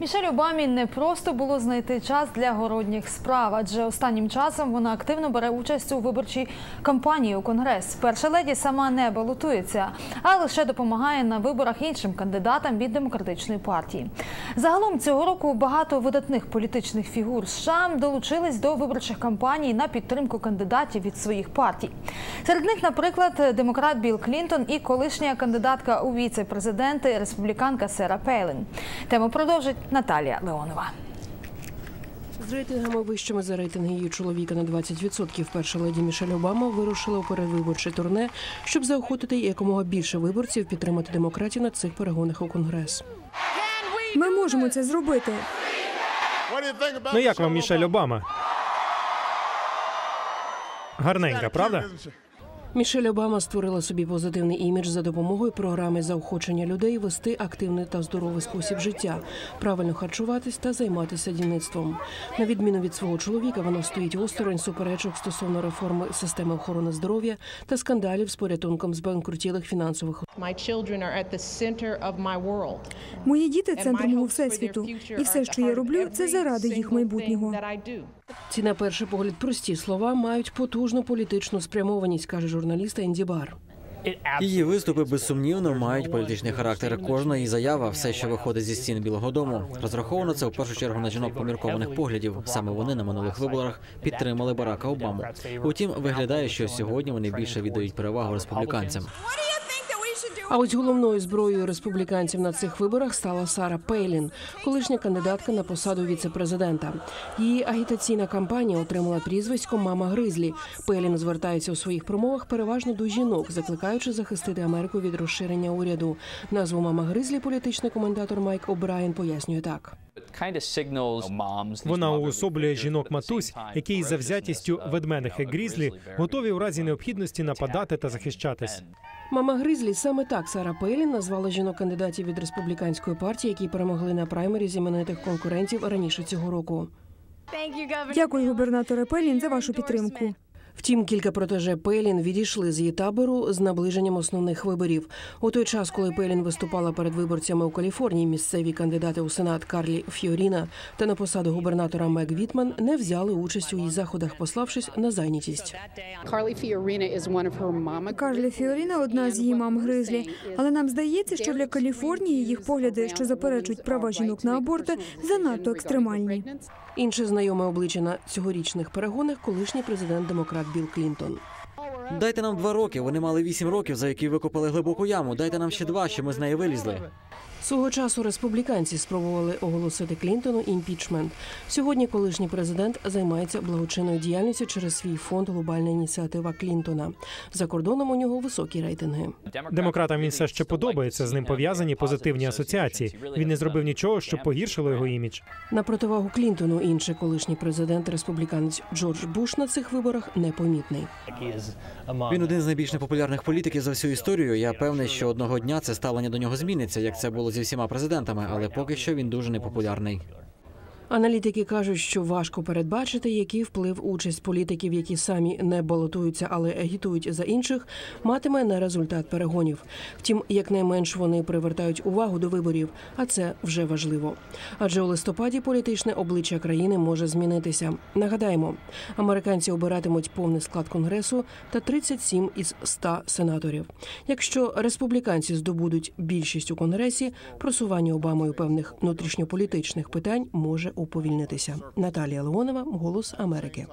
Мішель Обамі не просто було знайти час для городніх справ, адже останнім часом вона активно бере участь у виборчій кампанії у Конгрес. Перша леді сама не балотується, а лише допомагає на виборах іншим кандидатам від демократичної партії. Загалом цього року багато видатних політичних фігур США долучились до виборчих кампаній на підтримку кандидатів від своїх партій. Серед них, наприклад, демократ Білл Клінтон і колишня кандидатка у віце-президенти республіканка Сера Пейлин. Тему продовжить Наталія Леонова. З рейтингами вищими за рейтинги її чоловіка на 20% перша леді Мішель Обама вирушила у передвиборче турне, щоб заохотити якомога більше виборців підтримати демократів на цих перегонах у конгрес. Ми можемо це зробити. Ну як вам Мішель Обама? Гарненька, правда? Мішель Обама створила собі позитивний імідж за допомогою програми заохочення людей вести активний та здоровий спосіб життя, правильно харчуватись та займатися садівництвом. На відміну від свого чоловіка, вона стоїть осторонь суперечок стосовно реформи системи охорони здоров'я та скандалів з порятунком збанкрутілих фінансових. Мої діти центр мого всесвіту, і все, що я роблю, це заради їх майбутнього. Ці на перший погляд прості слова мають потужну політичну спрямованість, каже журналіст Енді Бар. Її виступи безсумнівно мають політичний характер. Кожна її заява, все, що виходить зі стін Білого Дому, розраховано це в першу чергу на жінок поміркованих поглядів. Саме вони на минулих виборах підтримали Барака Обаму. Утім, виглядає, що сьогодні вони більше віддають перевагу республіканцям. А ось головною зброєю республіканців на цих виборах стала Сара Пейлін, колишня кандидатка на посаду віце-президента. Її агітаційна кампанія отримала прізвисько Мама Гризлі. Пейлін звертається у своїх промовах переважно до жінок, закликаючи захистити Америку від розширення уряду. Назву Мама Гризлі політичний коментатор Майк О'Брайен пояснює так. Вона уособлює жінок матусь, які із завзятістю ведмедих і грізлі готові у разі необхідності нападати та захищатись. Мама Гризлі саме так Сара Пейлін назвала жінок кандидатів від республіканської партії, які перемогли на праймері зіменитих конкурентів раніше цього року. Дякую, губернаторе Пелін, за вашу підтримку. Втім, кілька протеже Пейлін відійшли з її табору з наближенням основних виборів. У той час, коли Пейлін виступала перед виборцями у Каліфорнії, місцеві кандидати у сенат Карлі Фіоріна та на посаду губернатора Мек Вітман не взяли участь у її заходах, пославшись на зайнятість. Карлі Фіоріна одна з її мам Гризлі. Але нам здається, що для Каліфорнії їх погляди, що заперечують права жінок на аборти, занадто екстремальні. Інше знайоме обличчя на цьогорічних перегонах колишній президент демократ Білл Клінтон. Дайте нам два роки. Вони мали вісім років, за які викопали глибоку яму. Дайте нам ще два, що ми з неї вилізли. Свого часу республіканці спробували оголосити Клінтону імпічмент. Сьогодні колишній президент займається благочинною діяльністю через свій фонд Глобальна ініціатива Клінтона. За кордоном у нього високі рейтинги. Демократам він все ще подобається. З ним пов'язані позитивні асоціації. Він не зробив нічого, що погіршило його імідж. На противагу Клінтону інший колишній президент республіканець Джордж Буш на цих виборах непомітний. Він один з найбільш непопулярних політиків за всю історію. Я певний, що одного дня це ставлення до нього зміниться, як це було зі всіма президентами, але поки що він дуже непопулярний. Аналітики кажуть, що важко передбачити, який вплив участь політиків, які самі не балотуються, але агітують за інших, матиме на результат перегонів. Втім, якнайменш вони привертають увагу до виборів, а це вже важливо. Адже у листопаді політичне обличчя країни може змінитися. Нагадаємо, американці обиратимуть повний склад конгресу та 37 із 100 сенаторів. Якщо республіканці здобудуть більшість у конгресі, просування Обамою певних внутрішньополітичних питань може уповільнитися. Наталія Леонова, Голос Америки.